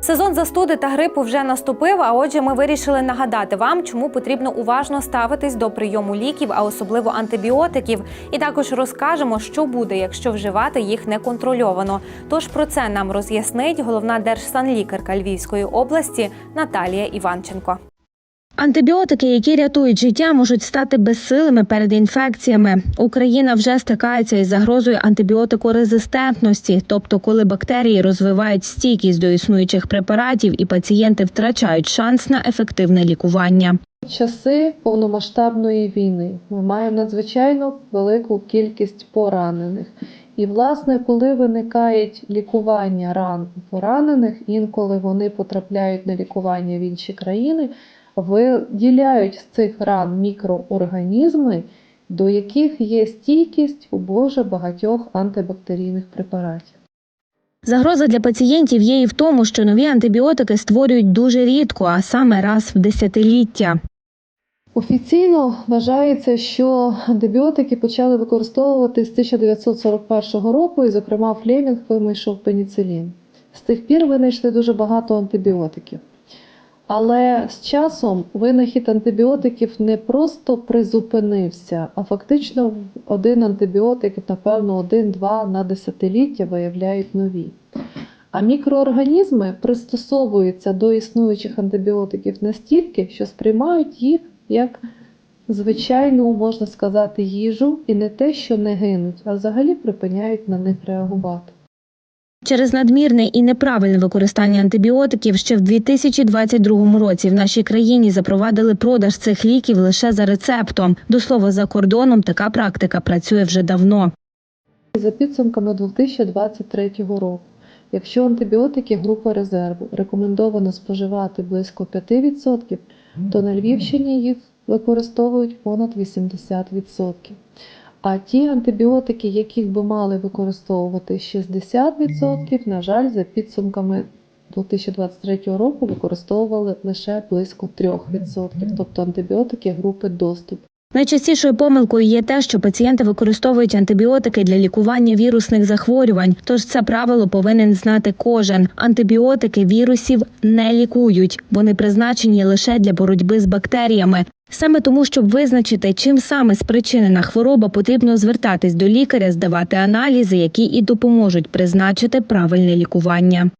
Сезон застуди та грипу вже наступив. А отже, ми вирішили нагадати вам, чому потрібно уважно ставитись до прийому ліків, а особливо антибіотиків. І також розкажемо, що буде, якщо вживати їх неконтрольовано. Тож про це нам роз'яснить головна держсанлікарка Львівської області Наталія Іванченко. Антибіотики, які рятують життя, можуть стати безсилими перед інфекціями. Україна вже стикається із загрозою антибіотикорезистентності, тобто коли бактерії розвивають стійкість до існуючих препаратів і пацієнти втрачають шанс на ефективне лікування. Часи повномасштабної війни ми маємо надзвичайно велику кількість поранених. І, власне, коли виникає лікування ран поранених, інколи вони потрапляють на лікування в інші країни, виділяють з цих ран мікроорганізми, до яких є стійкість у дуже багатьох антибактерійних препаратів. Загроза для пацієнтів є і в тому, що нові антибіотики створюють дуже рідко, а саме раз в десятиліття. Офіційно вважається, що антибіотики почали використовувати з 1941 року, і, зокрема, Флемінг винайшов пеніцилін. З тих пір винайшли дуже багато антибіотиків. Але з часом винахід антибіотиків не просто призупинився, а фактично один антибіотик, напевно, один-два на десятиліття виявляють нові. А мікроорганізми пристосовуються до існуючих антибіотиків настільки, що сприймають їх як звичайну, можна сказати, їжу, і не те, що не гинуть, а взагалі припиняють на них реагувати. Через надмірне і неправильне використання антибіотиків ще в 2022 році в нашій країні запровадили продаж цих ліків лише за рецептом. До слова, за кордоном така практика працює вже давно. За підсумками 2023 року, якщо антибіотики групи резерву рекомендовано споживати близько 5%, то на Львівщині їх використовують понад 80%. А ті антибіотики, яких би мали використовувати 60%, на жаль, за підсумками 2023 року використовували лише близько 3%, тобто антибіотики групи доступ. Найчастішою помилкою є те, що пацієнти використовують антибіотики для лікування вірусних захворювань. Тож це правило повинен знати кожен. Антибіотики вірусів не лікують, вони призначені лише для боротьби з бактеріями. Саме тому, щоб визначити, чим саме спричинена хвороба, потрібно звертатись до лікаря, здавати аналізи, які і допоможуть призначити правильне лікування.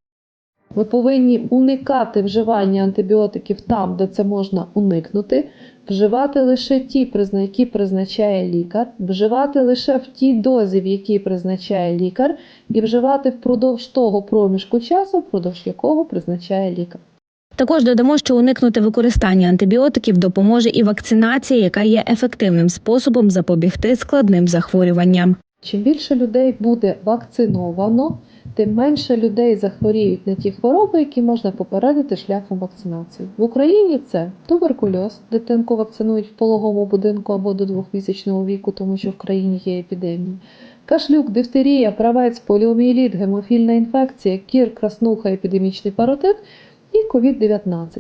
Ви повинні уникати вживання антибіотиків там, де це можна уникнути, вживати лише ті, які призначає лікар, вживати лише в тій дозі, в якій призначає лікар, і вживати впродовж того проміжку часу, впродовж якого призначає лікар. Також додамо, що уникнути використання антибіотиків допоможе і вакцинація, яка є ефективним способом запобігти складним захворюванням. Чим більше людей буде вакциновано, тим менше людей захворіють на ті хвороби, які можна попередити шляхом вакцинації. В Україні це туберкульоз, дитинку вакцинують в пологовому будинку або до двохмісячного віку, тому що в країні є епідемія. Кашлюк, дифтерія, правець, поліомієліт, гемофільна інфекція, кір, краснуха, епідемічний паротит і COVID-19.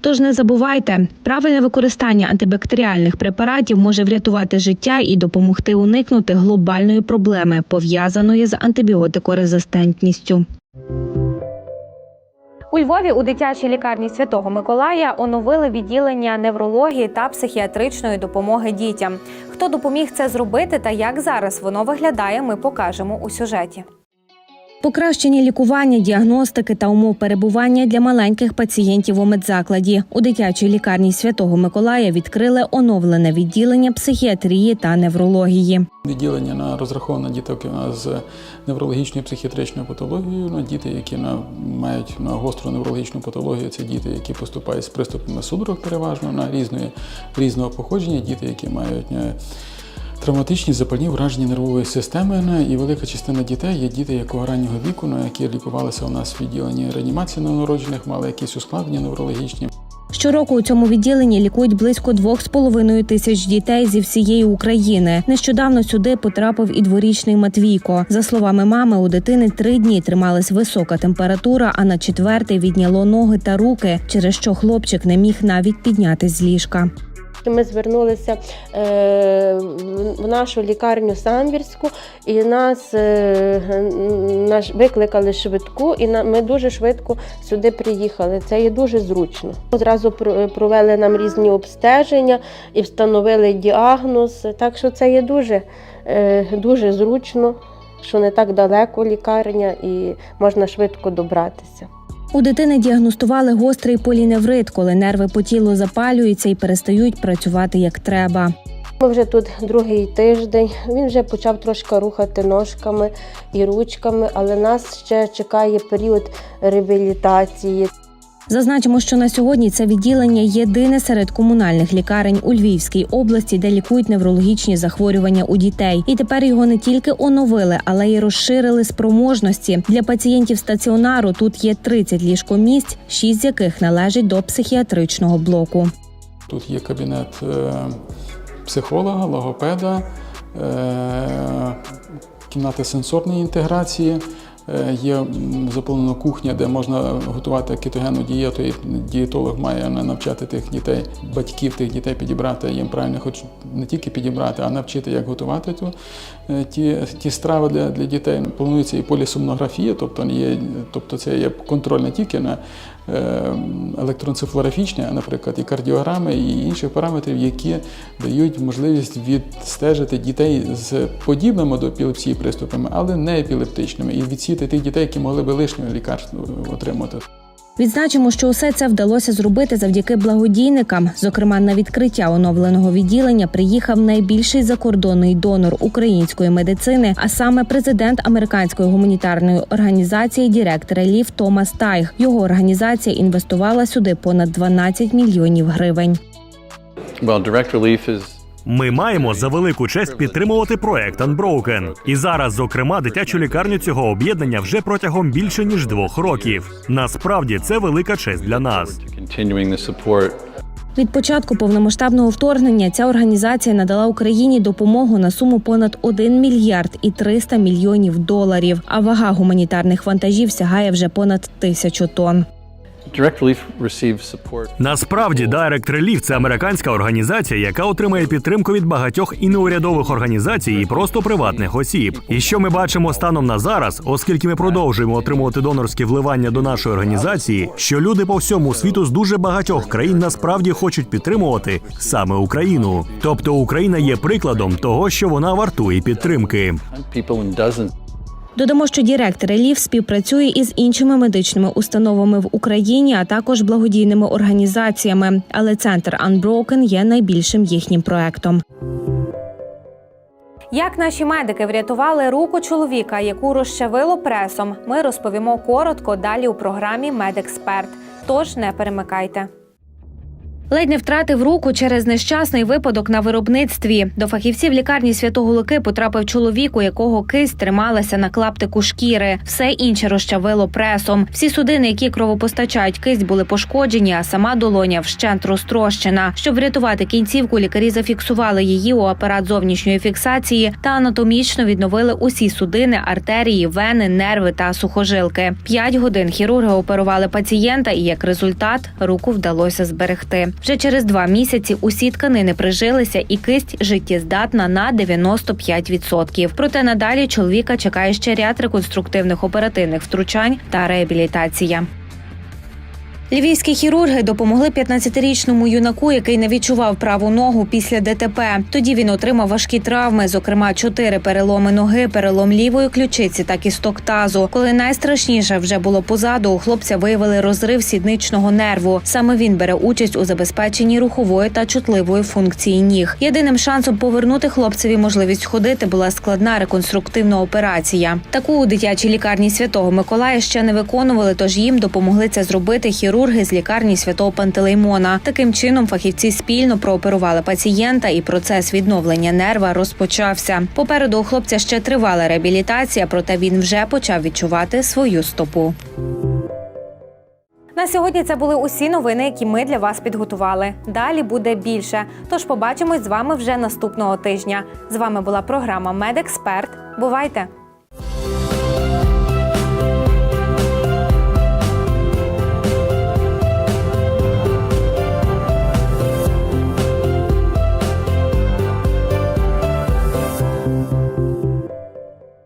Тож не забувайте, правильне використання антибактеріальних препаратів може врятувати життя і допомогти уникнути глобальної проблеми, пов'язаної з антибіотикорезистентністю. У Львові у дитячій лікарні Святого Миколая оновили відділення неврології та психіатричної допомоги дітям. Хто допоміг це зробити та як зараз воно виглядає, ми покажемо у сюжеті. Покращення лікування, діагностики та умов перебування для маленьких пацієнтів у медзакладі. У дитячій лікарні Святого Миколая відкрили оновлене відділення психіатрії та неврології. Відділення на розраховане діток з неврологічною психіатричною патологією. Ну, діти, які на, мають на гостру неврологічну патологію, це діти, які поступають з приступами судорог переважно на різної, різного походження, діти, які мають е, травматичні запальні враження нервової системи. Ну, І велика частина дітей є діти якого раннього віку, ну, які лікувалися у нас в відділенні реанімації новонароджених, мали якісь ускладнення неврологічні. Щороку у цьому відділенні лікують близько двох з половиною тисяч дітей зі всієї України. Нещодавно сюди потрапив і дворічний Матвійко. За словами мами, у дитини три дні трималась висока температура, а на четвертий відняло ноги та руки, через що хлопчик не міг навіть піднятись з ліжка. Ми звернулися е, в нашу лікарню Самбірську, і нас е, викликали швидку, і ми дуже швидко сюди приїхали. Це є дуже зручно. Одразу провели нам різні обстеження і встановили діагноз. Так що це є дуже, е, дуже зручно, що не так далеко лікарня і можна швидко добратися. У дитини діагностували гострий поліневрит, коли нерви по тілу запалюються і перестають працювати як треба. Ми вже тут другий тиждень. Він вже почав трошки рухати ножками і ручками, але нас ще чекає період реабілітації. Зазначимо, що на сьогодні це відділення єдине серед комунальних лікарень у Львівській області, де лікують неврологічні захворювання у дітей. І тепер його не тільки оновили, але й розширили спроможності. Для пацієнтів стаціонару тут є 30 ліжкомісць, 6 з яких належать до психіатричного блоку. Тут є кабінет е, психолога, логопеда, е, кімната сенсорної інтеграції. Е, Є заповнена кухня, де можна готувати кетогенну дієту. І дієтолог має навчати тих дітей, батьків тих дітей підібрати їм правильно, хоч не тільки підібрати, а навчити, як готувати ту, е, ті, ті страви для, для дітей. Планується і полісомнографія, тобто, є, тобто це є контроль не тільки на е, електроенцефалографічні, а, наприклад, і кардіограми, і інших параметрів, які дають можливість відстежити дітей з подібними до епілепсії приступами, але не епілептичними, і відсіти тих дітей, які могли би лишнього лікарства отримати. Відзначимо, що усе це вдалося зробити завдяки благодійникам. Зокрема, на відкриття оновленого відділення приїхав найбільший закордонний донор української медицини, а саме президент американської гуманітарної організації Дірект Реліф Томас Тайг. Його організація інвестувала сюди понад 12 мільйонів гривень. Well, direct relief is Ми маємо за велику честь підтримувати проект Unbroken. І зараз, зокрема, дитячу лікарню цього об'єднання вже протягом більше ніж двох років. Насправді це велика честь для нас. Від початку повномасштабного вторгнення ця організація надала Україні допомогу на суму понад 1 мільярд і 300 мільйонів доларів. А вага гуманітарних вантажів сягає вже понад тисячу тонн. Direct Relief receives support Насправді, Direct Relief – це американська організація, яка отримує підтримку від багатьох і неурядових організацій і просто приватних осіб. І що ми бачимо станом на зараз, оскільки ми продовжуємо отримувати донорські вливання до нашої організації, що люди по всьому світу з дуже багатьох країн насправді хочуть підтримувати саме Україну. Тобто Україна є прикладом того, що вона вартує підтримки. Додамо, що Дірект Реліф співпрацює із іншими медичними установами в Україні, а також благодійними організаціями. Але центр Unbroken є найбільшим їхнім проектом. Як наші медики врятували руку чоловіка, яку розчавило пресом, ми розповімо коротко далі у програмі Медексперт. Тож не перемикайте. Ледь не втратив руку через нещасний випадок на виробництві. До фахівців лікарні святого Луки потрапив чоловік, у якого кисть трималася на клаптику шкіри. Все інше розчавило пресом. Всі судини, які кровопостачають кисть, були пошкоджені, а сама долоня вщент розтрощена. Щоб врятувати кінцівку, лікарі зафіксували її у апарат зовнішньої фіксації та анатомічно відновили усі судини, артерії, вени, нерви та сухожилки. П'ять годин хірурги оперували пацієнта, і як результат руку вдалося зберегти. Вже через два місяці усі тканини прижилися, і кисть життєздатна на 95%. Проте надалі чоловіка чекає ще ряд реконструктивних оперативних втручань та реабілітація. Львівські хірурги допомогли 15-річному юнаку, який не відчував праву ногу після ДТП. Тоді він отримав важкі травми, зокрема чотири переломи ноги, перелом лівої ключиці та кісток тазу. Коли найстрашніше вже було позаду, у хлопця виявили розрив сідничного нерву. Саме він бере участь у забезпеченні рухової та чутливої функції ніг. Єдиним шансом повернути хлопцеві можливість ходити була складна реконструктивна операція. Таку у дитячій лікарні святого Миколая ще не виконували, тож їм допомогли це зробити хірурги з лікарні святого Пантелеймона. Таким чином фахівці спільно прооперували пацієнта, і процес відновлення нерва розпочався. Попереду у хлопця ще тривала реабілітація, проте він вже почав відчувати свою стопу. На сьогодні це були усі новини, які ми для вас підготували. Далі буде більше. Тож побачимось з вами вже наступного тижня. З вами була програма Медексперт. Бувайте!